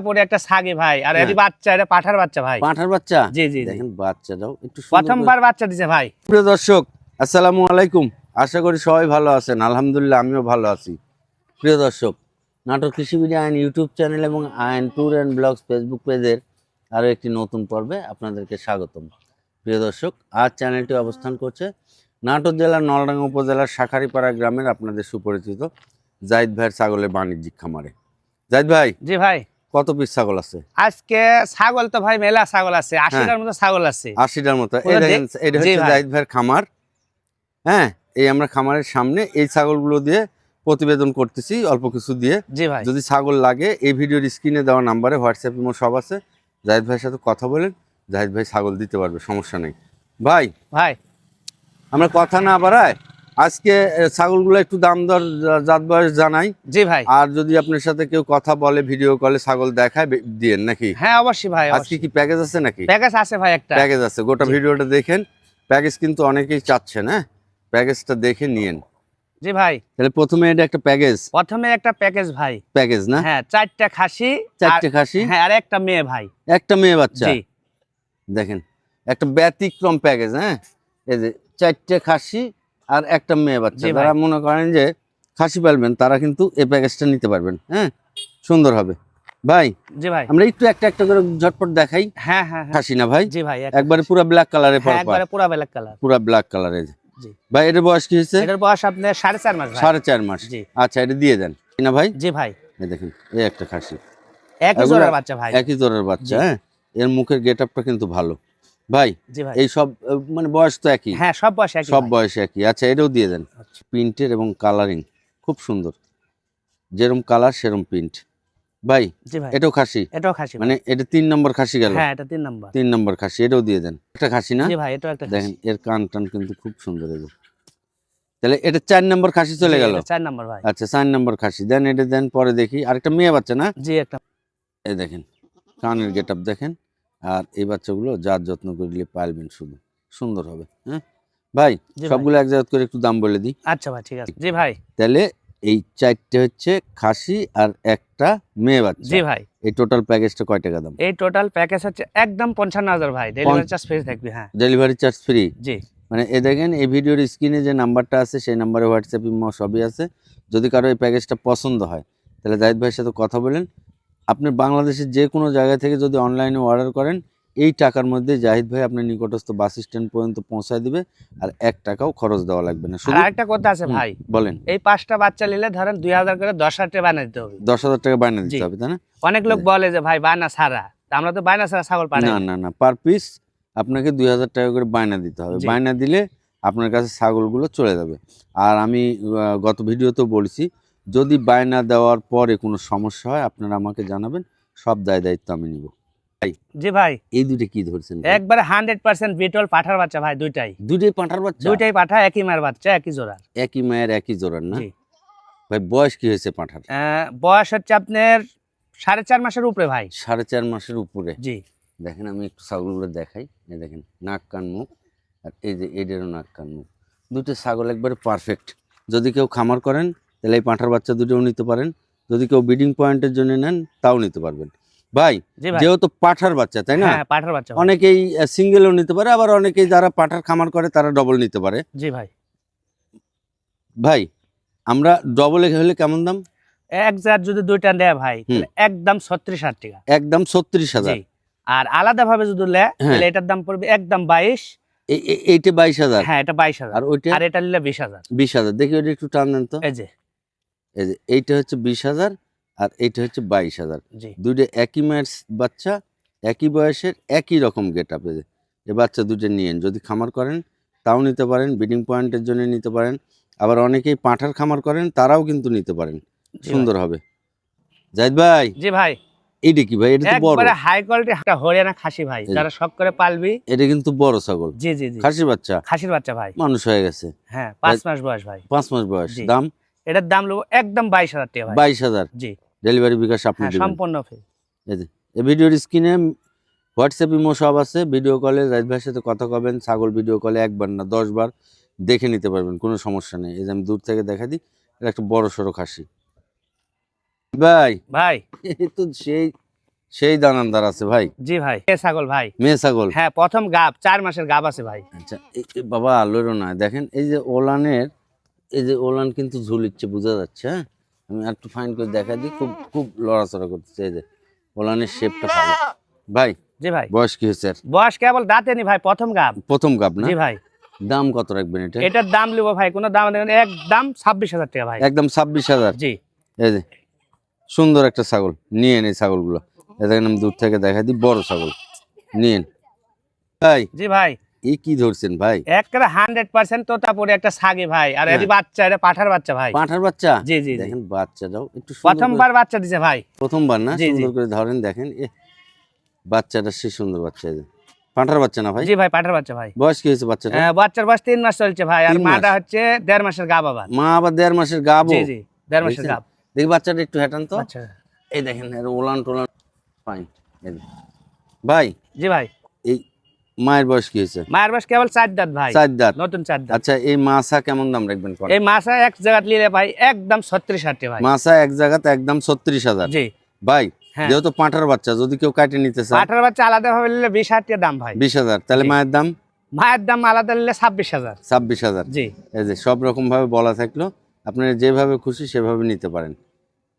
পরে একটা ছাগি ভাই আর হ্যাঁ। এটি বাচ্চা এটা পাঠার বাচ্চা ভাই। পাঁঠার বাচ্চা? জি জি জি। দেখেন বাচ্চাটাও একটু প্রথমবার বাচ্চা দিছে ভাই। প্রিয় দর্শক আসসালামু আলাইকুম। আশা করি সবাই ভালো আছেন। আলহামদুলিল্লাহ আমিও ভালো আছি। প্রিয় দর্শক নাটক কৃষি আইন ইউটিউব চ্যানেল এবং আইন ট্যুর অ্যান্ড ব্লগস ফেসবুক পেজের আরও একটি নতুন পর্বে আপনাদেরকে স্বাগতম। প্রিয় দর্শক আজ চ্যানেলটি অবস্থান করছে নাটোর জেলার নলডাঙ্গা উপজেলার শাখারিপাড়া গ্রামের আপনাদের সুপরিচিত জাহিদ ভাইয়ের ছাগলের বাণিজ্যিক খামারে। জাহিদ ভাই জি ভাই। কত পিস ছাগল আছে? আজকে ছাগল তো ভাই মেলা ছাগল আছে আশিটার মতো ছাগল আছে। আশিটার মতো। এটা হচ্ছে। জাহিদ ভাইয়ের খামার। হ্যাঁ এই আমরা খামারের সামনে এই ছাগলগুলো দিয়ে প্রতিবেদন করতেছি অল্প কিছু দিয়ে। জি ভাই। যদি ছাগল লাগে এই ভিডিওর স্ক্রিনে দেওয়া নাম্বারে হোয়াটসঅ্যাপ ইমো সব আছে। জাহিদ ভাইয়ের সাথে কথা বলেন জাহিদ ভাই ছাগল দিতে পারবে সমস্যা নেই। ভাই ভাই। আমরা কথা না বাড়ায় আজকে ছাগলগুলো একটু দাম দর জাত বয়স জানাই। জি ভাই। আর যদি আপনার সাথে কেউ কথা বলে ভিডিও কলে ছাগল দেখায় দিয়েন নাকি? হ্যাঁ অবশ্যই ভাই আজকে কি প্যাকেজ আছে নাকি? প্যাকেজ আছে ভাই একটা। প্যাকেজ আছে গোটা ভিডিওটা দেখেন। প্যাকেজ কিন্তু অনেকেই চাচ্ছেন হ্যাঁ? প্যাকেজটা দেখে নিয়েন। জি ভাই। তাহলে প্রথমে এটা একটা প্যাকেজ প্রথমে একটা প্যাকেজ ভাই। প্যাকেজ না? হ্যাঁ চারটা খাসি চারটে খাসি? হ্যাঁ আর একটা মেয়ে ভাই। একটা মেয়ে বাচ্চা? জি। দেখেন একটা ব্যতিক্রম প্যাকেজ হ্যাঁ? এই যে চারটে খাসি আর একটা মেয়ে বাচ্চা। যারা মনে করেন যে খাসি পালবেন তারা কিন্তু এই প্যাকেজটা নিতে পারবেন হ্যাঁ? সুন্দর হবে। ভাই জি ভাই। আমরা একটু একটা একটা করে ঝটপট দেখাই। হ্যাঁ হ্যাঁ হ্যাঁ। খাসি না ভাই? জি ভাই একবারে পুরো ব্ল্যাক কালারে একবারে পুরা ব্ল্যাক কালার পুরো ব্ল্যাক কালারে জি। ভাই এটার বয়স কি হয়েছে? এটার বয়স আপনার সাড়ে চার মাস ভাই। সাড়ে চার মাস। জি। আচ্ছা এটা দিয়ে দেন। না ভাই? জি ভাই। এই দেখেন এই একটা খাসি। একই জোড়ার বাচ্চা ভাই। একই জোরের বাচ্চা হ্যাঁ? এর মুখের গেট আপটা কিন্তু ভালো। ভাই এই সব মানে বয়স তো একই? হ্যাঁ সব বয়স একই সব। বয়স একই। আচ্ছা এটাও দিয়ে দেন। আচ্ছা। প্রিন্টের এবং কালারিং খুব সুন্দর। যেরম কালার সেরম প্রিন্ট ভাই জি ভাই। এটাও খাসি? এটাও খাসি মানে এটা তিন নম্বর খাসি গেল? হ্যাঁ এটা তিন নম্বর। তিন নম্বর খাসি এটাও দিয়ে দেন। একটা খাসি না? জি ভাই এটাও একটা দেখেন এর কান টান কিন্তু খুব সুন্দর এগুলো তাহলে এটা চার নম্বর খাসি চলে গেল? চার নম্বর ভাই। আচ্ছা চার নম্বর খাসি। দেন এটা দেন পরে দেখি। আরেকটা মেয়ে বাচ্চা না? জি একটা এই দেখেন কানের গেট দেখেন। আর এই বাচ্চাগুলো যার যত্ন করলে পালবেন শুধু। সুন্দর হবে হ্যাঁ? ভাই। সবগুলো এক জায়গা করে একটু দাম বলে দিই। আচ্ছা ভাই ঠিক আছে। জি ভাই। তাহলে এই চারটে হচ্ছে খাসি আর একটা মেয়ে বাচ্চা। জি ভাই। এই টোটাল প্যাকেজটা কয় টাকা দাম? এই টোটাল প্যাকেজ হচ্ছে একদম পঞ্চান্ন হাজার ভাই। ডেলিভারি চার্জ ফ্রি থাকবে হ্যাঁ। ডেলিভারি চার্জ ফ্রি জি। মানে এ দেখেন এই ভিডিওর স্ক্রিনে যে নাম্বারটা আছে সেই নাম্বারে হোয়াটসঅ্যাপ ইমো সবই আছে। যদি কারও এই প্যাকেজটা পছন্দ হয় তাহলে জাহিদ ভাইয়ের সাথে কথা বলেন। আপনি বাংলাদেশের যে কোনো জায়গা থেকে যদি অনলাইনে অর্ডার করেন এই টাকার মধ্যে জাহিদ ভাই আপনার নিকটস্থ বাস স্ট্যান্ড পর্যন্ত পৌঁছায় দিবে আর এক টাকাও খরচ দেওয়া লাগবে না। শুধু আরেকটা কথা আছে ভাই। বলেন। এই পাঁচটা বাচ্চা নিলে ধরেন দুই হাজার করে দশ হাজার টাকা বানিয়ে দিতে হবে। দশ হাজার টাকা বায়না দিতে হবে তাই না? অনেক লোক বলে যে ভাই বায়না সারা তা আমরা তো বায়না ছাড়া ছাগল পাই না না। না পার পিস আপনাকে দুই হাজার টাকা করে বায়না দিতে হবে। বায়না দিলে আপনার কাছে ছাগলগুলো চলে যাবে। আর আমি গত ভিডিওতেও বলছি যদি বায়না দেওয়ার পরে কোনো সমস্যা হয় আপনারা আমাকে জানাবেন সব দায় দায়িত্ব আমি নিব। জি ভাই। এই দুটো কি ধরছেন একবারে হান্ড্রেড পার্সেন্ট বিটল পাঠার বাচ্চা ভাই দুইটাই। দুটোই পাঁঠার বাচ্চা? দুইটাই পাঠা একই মায়ের বাচ্চা একই জোড়ার। একই মায়ের একই জোড়ার না? ভাই বয়স কি হয়েছে পাঁঠার? বয়স হচ্ছে আপনার সাড়ে চার মাসের উপরে ভাই। সাড়ে চার মাসের উপরে? জি। দেখেন আমি একটু ছাগলগুলো দেখাই। এই দেখেন নাক কান মুখ। আর এই যে এদেরও নাক কান মুখ। দুটো ছাগল একবারে পারফেক্ট যদি কেউ খামার করেন তাহলে এই পাঁঠার বাচ্চা দুটোও নিতে পারেন। যদি কেউ ব্রিডিং পয়েন্টের জন্য নেন তাও নিতে পারবেন। ভাই যেহেতু পাঁঠার বাচ্চা তাই না? হ্যাঁ পাঠার বাচ্চা অনেকেই সিঙ্গেলও নিতে পারে আবার অনেকেই যারা পাঁঠার খামার করে তারা ডবল নিতে পারে। জি ভাই। ভাই আমরা ডবলে হলে কেমন দাম? এক জার যদি দুইটা নেয় ভাই একদম ছত্রিশ হাজার টাকা। একদম ছত্রিশ হাজার। আর আলাদা ভাবে যদি নেয় হ্যাঁ। তাহলে এটার দাম পড়বে একদম বাইশ। এই- এই- এইটা বাইশ হাজার। হ্যাঁ এটা বাইশ হাজার। আর ওইটা? আর এটা নিলে বিশ হাজার। বিশ হাজার। দেখি ওইটা একটু টান দেন তো। এই যে। এই যে এইটা হচ্ছে বিশ হাজার আর এইটা হচ্ছে বাইশ হাজার। দুইটা একই মায়ের বাচ্চা একই বয়সের একই রকম গেট আপে এ বাচ্চা দুটো নিয়েন যদি খামার করেন তাও নিতে পারেন ব্রিডিং পয়েন্টের জন্য নিতে পারেন। আবার অনেকেই পাঁঠার খামার করেন তারাও কিন্তু নিতে পারেন। সুন্দর হবে। জাহিদ ভাই। জি ভাই। এইটা কি ভাই? এটা তো বড়। একবারে হাই কোয়ালিটি একটা হরিয়ানা খাসি ভাই যারা শখ করে পালবি। এটা কিন্তু বড় ছাগল। জি জি জি। খাসি বাচ্চা। খাসির বাচ্চা ভাই। মানুষ হয়ে গেছে। হ্যাঁ পাঁচ মাস বয়স ভাই। পাঁচ মাস বয়স। দাম? এটার দাম নেব একদম বাইশ হাজার টাকা বাইশ হাজার? জি। ডেলিভারি বিকাশ আপনি হ্যাঁ সম্পূর্ণ ফ্রি এই ভিডিওর স্ক্রিনে হোয়াটসঅ্যাপ ইমো সব আছে ভিডিও কলে জাহিদ ভাইয়ের সাথে কথা কবেন ছাগল ভিডিও কলে একবার না দশ বার দেখে নিতে পারবেন কোনো সমস্যা নেই। এই যে আমি দূর থেকে দেখা দিই এটা একটা বড় সড়ো খাসি। ভাই ভাই। তো সেই সেই দানাদার আছে ভাই। জি ভাই এ ছাগল ভাই। মেয়ে ছাগল? হ্যাঁ প্রথম গাব চার মাসের গাব আছে ভাই। আচ্ছা বাবা আলোরও না। দেখেন এই যে ওলানের এই যে ওলান কিন্তু ঝুলিচ্ছে বোঝা যাচ্ছে হ্যাঁ? আমি আর একটু ফাইন করে দেখা দিই খুব খুব লড়াচড়া করতেছে এই যে ওলানের শেপটা ভালো। ভাই জি ভাই। বয়স কি হয়েছে বয়স কেবল দাঁতেনি ভাই প্রথম গাব। প্রথম কাপ না? জি ভাই। দাম কত রাখবেন এটা? এটার দাম লিবো ভাই কোনো দাম নেই এক দাম ছাব্বিশ হাজার টাকা ভাই। একদম ছাব্বিশ হাজার? জি। এই যে সুন্দর একটা ছাগল নিয়ে নেই ছাগলগুলো। এ দেখেন আমি দূর থেকে দেখা দিই বড় ছাগল নিয়েন ভাই জি ভাই। এই কি ধরছেন ভাই? একটা হান্ড্রেড পার্সেন্ট তোতাপুরি একটা ছাগি ভাই। আর এদি বাচ্চা এটা পাঠার বাচ্চা ভাই। পাঁঠার বাচ্চা? জি জি দেখেন বাচ্চাটাও একটু প্রথমবার বাচ্চা দিছে ভাই। প্রথমবার না। সুন্দর করে ধরেন দেখেন এ বাচ্চাটা সে সুন্দর বাচ্চা। পাঁঠার বাচ্চা না ভাই? জি ভাই পাঠার বাচ্চা ভাই। বয়স কি হয়েছে বাচ্চাটা আহ, বাচ্চার বয়স তিন মাস চলছে ভাই। আর মাটা হচ্ছে দেড় মাসের গাব আবার মা আবার দেড় মাসের গাবো জি জি দেড় মাসের? গাব দেখি বাচ্চাটা একটু হেঁটান তো। আচ্ছা। এই দেখেন এর ওলান টোলান। ফাইন ভাই জি ভাই। এই মায়ের বয়স কি হয়েছে? মায়ের বয়স কেবল চার দাঁত ভাই। চার দাঁত। নতুন চার দাঁত। আচ্ছা এই মাছা কেমন দাম রাখবেন এই মাসা এক জায়গা নিলে ভাই একদম ছত্রিশ হাটে ভাই। মাছা এক জায়গাতে একদম ছত্রিশ হাজার। জি। ভাই হ্যাঁ। যেহেতু পাঁঠার বাচ্চা যদি কেউ কাটে নিতে চায়? পাঠার বাচ্চা আলাদা ভাবে নিলে বিশ হাজার দাম ভাই। বিশ হাজার। তাহলে মায়ের দাম? মায়ের দাম আলাদা নিলে ছাব্বিশ হাজার। ছাব্বিশ হাজার। জি। এই যে সব রকম ভাবে বলা থাকল আপনারা যেভাবে খুশি সেভাবে নিতে পারেন।